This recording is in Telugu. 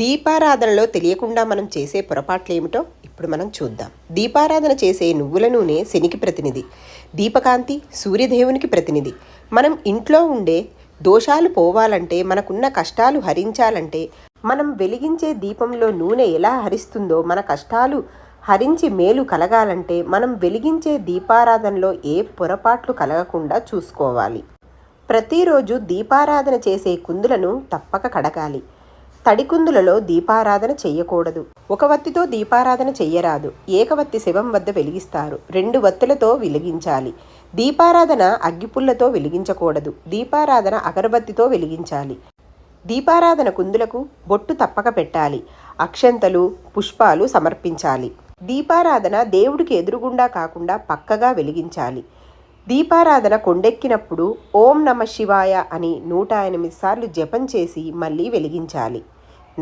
దీపారాధనలో తెలియకుండా మనం చేసే పొరపాట్లు ఏమిటో ఇప్పుడు మనం చూద్దాం. దీపారాధన చేసే నువ్వుల నూనె శనికి ప్రతినిధి దీపకాంతి సూర్యదేవునికి ప్రతినిధి. మనం ఇంట్లో ఉండే దోషాలు పోవాలంటే మనకున్న కష్టాలు హరించాలంటే మనం వెలిగించే దీపంలో నూనె ఎలా హరిస్తుందో మన కష్టాలు హరించి మేలు కలగాలంటే మనం వెలిగించే దీపారాధనలో ఏ పొరపాట్లు కలగకుండా చూసుకోవాలి. ప్రతిరోజు దీపారాధన చేసే కుందులను తప్పక కడగాలి. తడికుందులలో దీపారాధన చెయ్యకూడదు. ఒక వత్తితో దీపారాధన చెయ్యరాదు. ఏకవత్తి శివం వద్ద వెలిగిస్తారు. రెండు వత్తులతో వెలిగించాలి. దీపారాధన అగ్గిపుల్లతో వెలిగించకూడదు. దీపారాధన అగరబత్తితో వెలిగించాలి. దీపారాధన కుందులకు బొట్టు తప్పక పెట్టాలి. అక్షంతలు పుష్పాలు సమర్పించాలి. దీపారాధన దేవుడికి ఎదురుగుండా కాకుండా పక్కగా వెలిగించాలి. దీపారాధన కొండెక్కినప్పుడు ఓం నమ శివాయ అని నూట ఎనిమిది సార్లు జపం చేసి మళ్ళీ వెలిగించాలి.